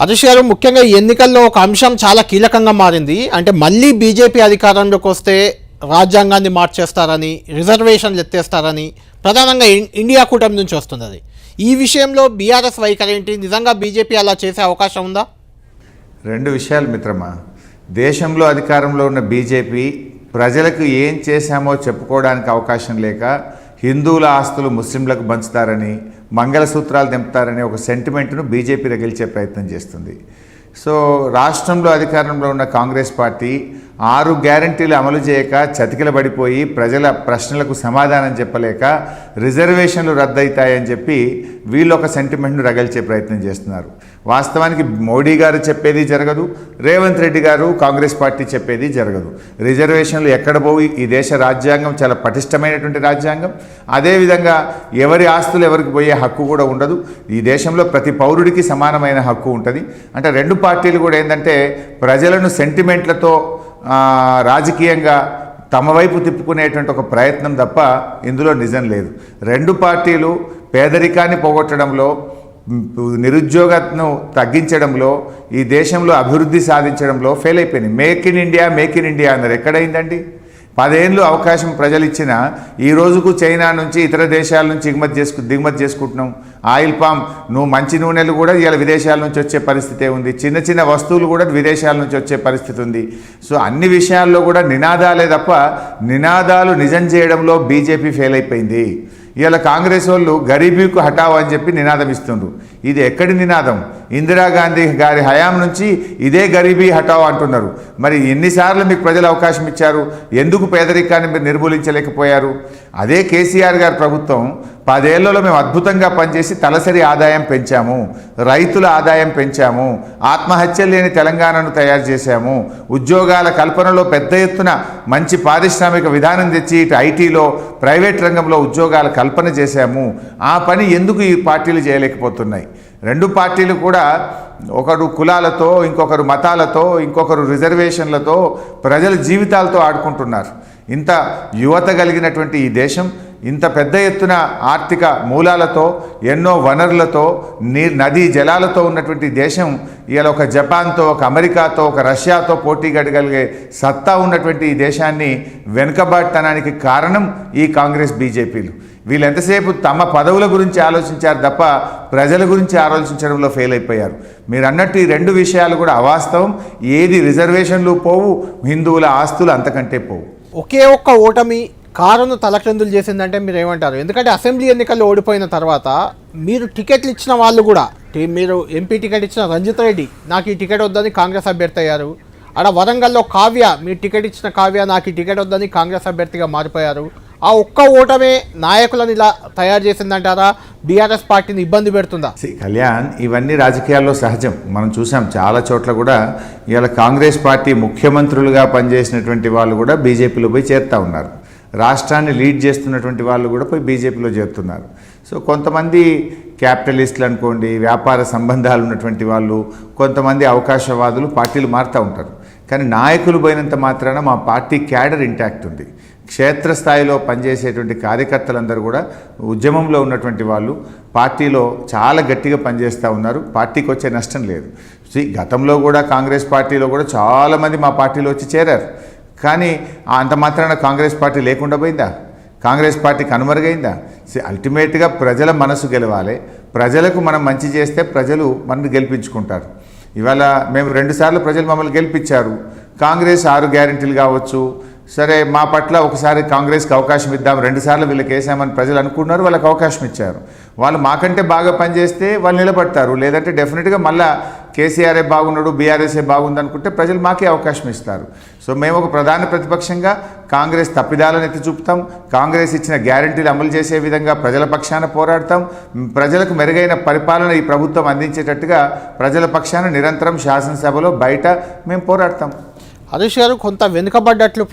హరీష్ గారు ముఖ్యంగా ఈ ఎన్నికల్లో ఒక అంశం చాలా కీలకంగా మారింది. అంటే మళ్ళీ బీజేపీ అధికారంలోకి వస్తే రాజ్యాంగాన్ని మార్చేస్తారని రిజర్వేషన్లు ఎత్తేస్తారని ప్రధానంగా ఇండియా కూటమి నుంచి వస్తుంది అది. ఈ విషయంలో బీఆర్ఎస్ వైఖరి ఏంటి? నిజంగా బీజేపీ అలా చేసే అవకాశం ఉందా? రెండు విషయాలు మిత్రమా. దేశంలో అధికారంలో ఉన్న బీజేపీ ప్రజలకు ఏం చేశామో చెప్పుకోవడానికి అవకాశం లేక హిందువుల ఆస్తులు ముస్లింలకు పంచుతారని మంగళసూత్రాలు దింపుతారని ఒక సెంటిమెంట్ను బీజేపీ రగిల్చే ప్రయత్నం చేస్తుంది. సో రాష్ట్రంలో అధికారంలో ఉన్న కాంగ్రెస్ పార్టీ ఆరు గ్యారంటీలు అమలు చేయక చతికిలబడిపోయి ప్రజల ప్రశ్నలకు సమాధానం చెప్పలేక రిజర్వేషన్లు రద్దయితాయని చెప్పి వీళ్ళొక సెంటిమెంట్ను రగల్చే ప్రయత్నం చేస్తున్నారు. వాస్తవానికి మోడీ గారు చెప్పేది జరగదు రేవంత్ రెడ్డి గారు కాంగ్రెస్ పార్టీ చెప్పేది జరగదు. రిజర్వేషన్లు ఎక్కడ పోయి ఈ దేశ రాజ్యాంగం చాలా పటిష్టమైనటువంటి రాజ్యాంగం. అదేవిధంగా ఎవరి ఆస్తులు ఎవరికి పోయే హక్కు కూడా ఉండదు. ఈ దేశంలో ప్రతి పౌరుడికి సమానమైన హక్కు ఉంటుంది. అంటే రెండు పార్టీలు కూడా ఏంటంటే ప్రజలను సెంటిమెంట్లతో రాజకీయంగా తమ వైపు తిప్పుకునేటువంటి ఒక ప్రయత్నం తప్ప ఇందులో నిజం లేదు. రెండు పార్టీలు పేదరికాన్ని పోగొట్టడంలో నిరుద్యోగతను తగ్గించడంలో ఈ దేశంలో అభివృద్ధి సాధించడంలో ఫెయిల్ అయిపోయింది make in India make in India అన్నారు. ఎక్కడైందండి? పదేళ్ళు అవకాశం ప్రజలు ఇచ్చిన ఈ రోజుకు చైనా నుంచి ఇతర దేశాల నుంచి ఎగుమతి చేసుకు దిగుమతి చేసుకుంటున్నాం. ఆయిల్ పామ్ నువ్వు మంచి నూనెలు కూడా ఇవాళ విదేశాల నుంచి వచ్చే పరిస్థితే ఉంది. చిన్న చిన్న వస్తువులు కూడా విదేశాల నుంచి వచ్చే పరిస్థితి ఉంది. సో అన్ని విషయాల్లో కూడా నినాదాలే తప్ప నినాదాలు నిజం చేయడంలో బీజేపీ ఫెయిల్ అయిపోయింది. ఇవాళ కాంగ్రెస్ వాళ్ళు గరీబీకు హటావ్ అని చెప్పి నినాదం ఇస్తుండ్రు. ఇది ఎక్కడి నినాదం? ఇందిరాగాంధీ గారి హయాం నుంచి ఇదే గరీబీ హటావ్ అంటున్నారు. మరి ఎన్నిసార్లు మీకు ప్రజలు అవకాశం ఇచ్చారు? ఎందుకు పేదరికాన్ని మీరు నిర్మూలించలేకపోయారు? అదే కేసీఆర్ గారి ప్రభుత్వం పదేళ్ళలో మేము అద్భుతంగా పనిచేసి తలసరి ఆదాయం పెంచాము రైతుల ఆదాయం పెంచాము ఆత్మహత్యలు లేని తెలంగాణను తయారు చేశాము ఉద్యోగాల కల్పనలో పెద్ద ఎత్తున మంచి పారిశ్రామిక విధానం తెచ్చి ఇటు ఐటీలో ప్రైవేట్ రంగంలో ఉద్యోగాల కల్పన చేశాము. ఆ పని ఎందుకు ఈ పార్టీలు చేయలేకపోతున్నాయి? రెండు పార్టీలు కూడా ఒకరు కులాలతో ఇంకొకరు మతాలతో ఇంకొకరు రిజర్వేషన్లతో ప్రజల జీవితాలతో ఆడుకుంటున్నారు. ఇంత యువత కలిగినటువంటి ఈ దేశం ఇంత పెద్ద ఎత్తున ఆర్థిక మూలాలతో ఎన్నో వనరులతో నీ నదీ జలాలతో ఉన్నటువంటి దేశం ఇవాళ ఒక జపాన్తో ఒక అమెరికాతో ఒక రష్యాతో పోటీ గడగలిగే సత్తా ఉన్నటువంటి ఈ దేశాన్ని వెనుకబాటుతనానికి కారణం ఈ కాంగ్రెస్ బీజేపీలు. వీళ్ళు ఎంతసేపు తమ పదవుల గురించి ఆలోచించారు తప్ప ప్రజల గురించి ఆలోచించడంలో ఫెయిల్ అయిపోయారు. మీరు అన్నట్టు ఈ రెండు విషయాలు కూడా అవాస్తవం. ఏది రిజర్వేషన్లు పోవు హిందువుల ఆస్తులు అంతకంటే పోవు. ఒకే ఒక్క ఓటమి కారును తలక్రిందులు చేసిందంటే మీరు ఏమంటారు ఎందుకంటే అసెంబ్లీ ఎన్నికల్లో ఓడిపోయిన తర్వాత మీరు టికెట్లు ఇచ్చిన వాళ్ళు కూడా మీరు ఎంపీ టికెట్ ఇచ్చిన రంజిత్ రెడ్డి నాకు ఈ టికెట్ వద్దని కాంగ్రెస్ అభ్యర్థి అయ్యారు. ఆడ వరంగల్లో కావ్య మీరు టికెట్ ఇచ్చిన కావ్య నాకు ఈ టికెట్ వద్దని కాంగ్రెస్ అభ్యర్థిగా మారిపోయారు. ఆ ఒక్క ఓటమే నాయకులను ఇలా తయారు చేసిందంటారా? బీఆర్ఎస్ పార్టీని ఇబ్బంది పెడుతుందా? కళ్యాణ్ ఇవన్నీ రాజకీయాల్లో సహజం. మనం చూసాం చాలా చోట్ల కూడా ఇవాళ కాంగ్రెస్ పార్టీ ముఖ్యమంత్రులుగా పనిచేసినటువంటి వాళ్ళు కూడా బీజేపీలో పోయి చేరుతూ ఉన్నారు. రాష్ట్రాన్ని లీడ్ చేస్తున్నటువంటి వాళ్ళు కూడా పోయి బీజేపీలో చేరుతున్నారు. సో కొంతమంది క్యాపిటలిస్టులు అనుకోండి వ్యాపార సంబంధాలు ఉన్నటువంటి వాళ్ళు కొంతమంది అవకాశవాదులు పార్టీలు మారుతూ ఉంటారు. కానీ నాయకులు పోయినంత మాత్రాన మా పార్టీ క్యాడర్ ఇంటాక్ట్ ఉంది. క్షేత్రస్థాయిలో పనిచేసేటువంటి కార్యకర్తలందరూ కూడా ఉద్యమంలో ఉన్నటువంటి వాళ్ళు పార్టీలో చాలా గట్టిగా పనిచేస్తూ ఉన్నారు. పార్టీకి వచ్చే నష్టం లేదు. గతంలో కూడా కాంగ్రెస్ పార్టీలో కూడా చాలామంది మా పార్టీలో వచ్చి చేరారు. కానీ అంత మాత్రాన కాంగ్రెస్ పార్టీ లేకుండా పోయిందా? కాంగ్రెస్ పార్టీ కనుమరుగైందా? అల్టిమేట్గా ప్రజల మనసు గెలవాలి. ప్రజలకు మనం మంచి చేస్తే ప్రజలు మనల్ని గెలిపించుకుంటారు. ఇవాళ మేము రెండుసార్లు ప్రజలు మమ్మల్ని గెలిపించారు. కాంగ్రెస్ ఆరు గ్యారంటీలు కావచ్చు. సరే మా పట్ల ఒకసారి కాంగ్రెస్కి అవకాశం ఇద్దాం. రెండుసార్లు వీళ్ళకి వేసామని ప్రజలు అనుకున్నారు వాళ్ళకి అవకాశం ఇచ్చారు. వాళ్ళు మాకంటే బాగా పనిచేస్తే వాళ్ళు నిలబడతారు. లేదంటే డెఫినెట్గా మళ్ళీ కేసీఆర్ఏ బాగున్నాడు బీఆర్ఎస్ఏ బాగుంది అనుకుంటే ప్రజలు మాకే అవకాశం ఇస్తారు. సో మేము ఒక ప్రధాన ప్రతిపక్షంగా కాంగ్రెస్ తప్పిదాలను ఎత్తి చూపుతాం. కాంగ్రెస్ ఇచ్చిన గ్యారంటీలు అమలు చేసే విధంగా ప్రజల పక్షాన పోరాడతాం. ప్రజలకు మెరుగైన పరిపాలన ఈ ప్రభుత్వం అందించేటట్టుగా ప్రజల పక్షాన నిరంతరం శాసనసభలో బయట మేము పోరాడతాం. హరీష్ గారు కొంత వెనుకబడ్డట్లు